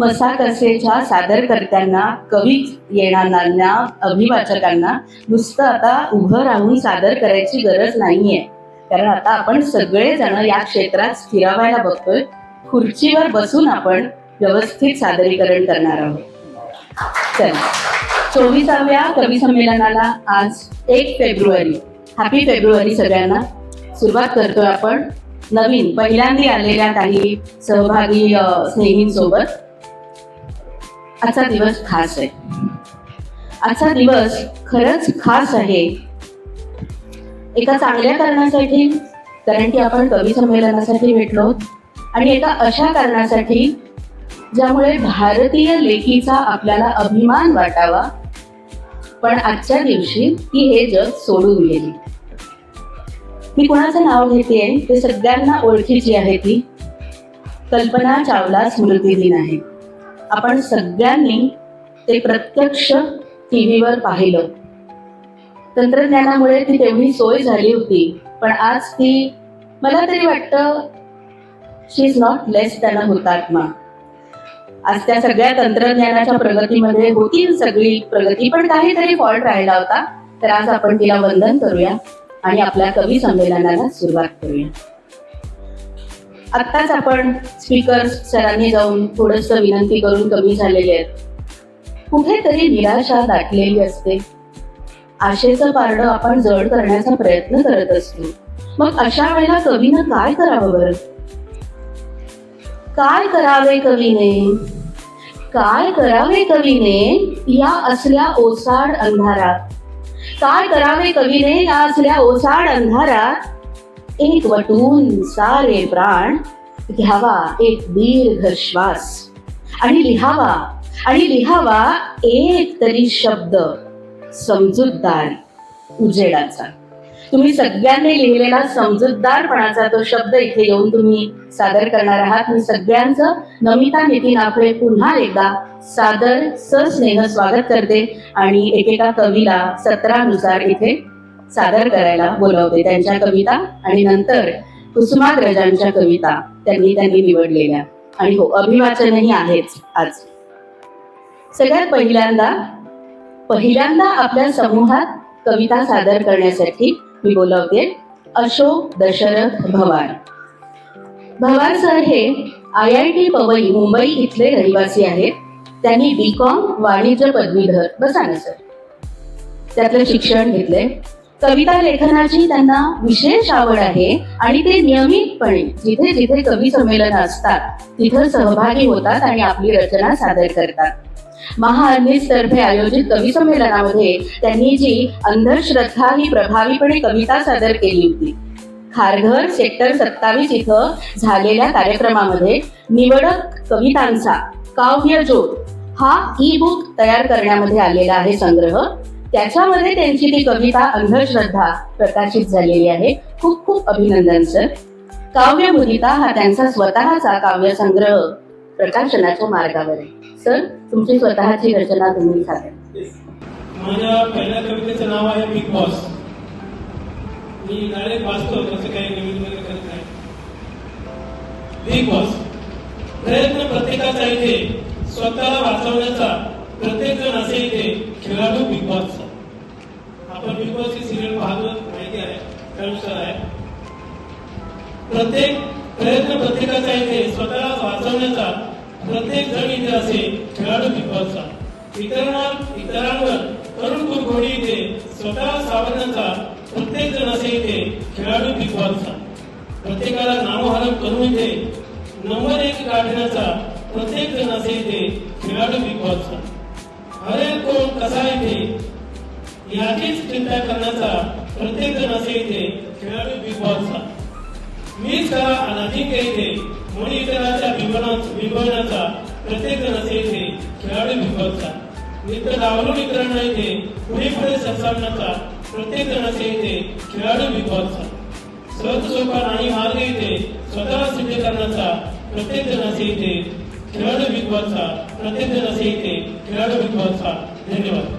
मसा कसेच्या सादरकर्त्यांना कवी येणाऱ्यांना अभिवाचकांना नुसतं आता उभं राहून सादर करायची गरज नाहीये. कारण आता आपण सगळेजण या क्षेत्रात स्थिरावायला बघतोय. खुर्चीवर बसून आपण व्यवस्थित सादरीकरण करणार आहोत. चल. चोवीसाव्या कवी संमेलनाला आज एक फेब्रुवारी. हॅपी फेब्रुवारी सगळ्यांना. सुरुवात करतोय आपण नवीन पहिल्यांदा आलेल्या काही सहभागी स्नेहींसोबत. आजचा दिवस खास आहे. आजचा दिवस खरंच खास आहे. एका चांगल्या कारणासाठी कारण की आपण कवी संमेलनासाठी भेटलो आणि एका अशा कारणासाठी ज्यामुळे भारतीय लेखीचा आपल्याला अभिमान वाटावा. पण आजच्या दिवशी ती हे जग सोडून गेली. मी कोणाचं नाव घेते ते सगळ्यांना ओळखीची आहे ती. कल्पना चावला स्मृती दिन आहे. आपण सगळ्यांनी ते प्रत्यक्ष टीव्हीवर पाहिलं. तंत्रज्ञानामुळे ती तेवढी सोय झाली होती पण आज ती मला तरी वाटतं शी इज नॉट लेस त्यांना होतात मग आज त्या सगळ्या तंत्रज्ञानाच्या प्रगतीमध्ये होती सगळी प्रगती पण काहीतरी फॉल्ट राहिला होता. तर आज आपण तिला वंदन करूया आणि आपल्या कवी संमेलनाला सुरुवात करूया. आत्ताच आपण स्पीकर सरांनी जाऊन थोडस विनंती करून कमी झालेले आहेत. कुठेतरी निराशा दाटलेली असते. आशेचं पारडं आपण जड करण्याचा प्रयत्न करत असतो. मग अशा वेळेला कवीनं काय करावं बरं? काय करावे कवीने? काय करावे कवीने या असल्या ओसाड अंधारात? काय करावे कवीने या असल्या ओसाड अंधारात? एक वटून सारे प्राण घ्यावा एक दीर्घ श्वास आणि लिहावा आणि लिहावा एक तरी शब्द समजूतदार उजेडाचा. तुम्ही सगळ्यांनी लिहिलेला समजूतदारपणाचा तो शब्द इथे येऊन तुम्ही सादर करणार आहात. मी सगळ्यांचं नमिता नितीन आखळे पुन्हा एकदा सादर सस्नेह स्वागत करते आणि एकेका कवीला सत्रानुसार इथे सादर करायला बोलवते त्यांच्या कविता आणि नंतर कुसुमाग्रजांच्या कविता त्यांनी त्यांनी निवडलेल्या. आणि हो अभिवाचनही आहेच आज. सगळ्यात पहिल्यांदा पहिल्यांदा आपल्या समूहात कविता सादर करण्यासाठी मी बोलवते अशोक दशरथ भवार भवार सर हे I I T Powai Mumbai इथले रहिवासी आहेत. त्यांनी बी कॉम वाणिज्य पदवीधर बसा ना सर. त्यातलं शिक्षण घेतलंय. कविता लेखनाची त्यांना विशेष आवड आहे आणि ते नियमितपणे जिथे जिथे कवी संमेलन असतात तिथं सहभागी होतात आणि आपली रचना सादर करतात. महाअन्नीस तर्फे आयोजित कवी संमेलनामध्ये त्यांनी जी अंधश्रद्धा ही प्रभावीपणे कविता सादर केली होती. खारघर सेक्टर सत्तावीस इथं झालेल्या कार्यक्रमामध्ये निवडक कवितांचा काव्य जोड हा ई बुक तयार करण्यामध्ये आलेला आहे संग्रह. त्याच्यामध्ये त्यांची ती कविता अंधश्रद्धा प्रकाशित झालेली आहे. खूप खूप अभिनंदन सर. काव्य मुदिता हा त्यांचा स्वतःचा काव्य संग्रह प्रकाशनाच्या मार्गावर आहे. सर तुमची स्वतःची रचना तुम्ही सादर माझ्या पहिल्या कवितेचं नाव आहे बिग बॉस. मी डायरेक्ट वाचतो तसं काही नवीन वगैरे करत नाही. Bigg Boss. प्रयत्न प्रत्येकाचा इथे. स्वतःला वाचवण्याचा प्रत्येक जण असे इथे. खेळाडू बिग बॉसचा आपण बिग बॉस ही सिरियल पाहतो माहिती प्रत्येक प्रयत्न प्रत्येकाचा इथे स्वतःला वाचवण्याचा प्रत्येक जण इथे असे खेळाडू बिग इतरांना इतरांवर तरुण कुरघोडी इथे स्वतः सावरण्याचा प्रत्येक जण असे इथे खेळाडू बिग बॉसचा प्रत्येकाला नामोहरम करून इथे नंबर एक गाठण्याचा प्रत्येक जण असे इथे खेळाडू बिग बॉसचा हरेक कोण कसा इथे याचीच चिंता करण्याचा प्रत्येक जण असे इथे खेळाडू बिग बॉसचा मीच खरा अनाधिक इथे म्हणून इतरांच्या बिंबवण्याचा प्रत्येक जण असे इथे खेळाडू बिंबवचा मित्र डावलून इतरांना इथे. पुढे पुढे सरसावण्याचा प्रत्येक जण असे इथे खेळाडू बिंबवचा सहज सोपा नाही मार्ग इथे. स्वतःला सिद्ध करण्याचा प्रत्येक जण असे इथे खेळाडू बिंबवचा प्रत्येक जण असे इथे खेळाडू बिंबवचा धन्यवाद.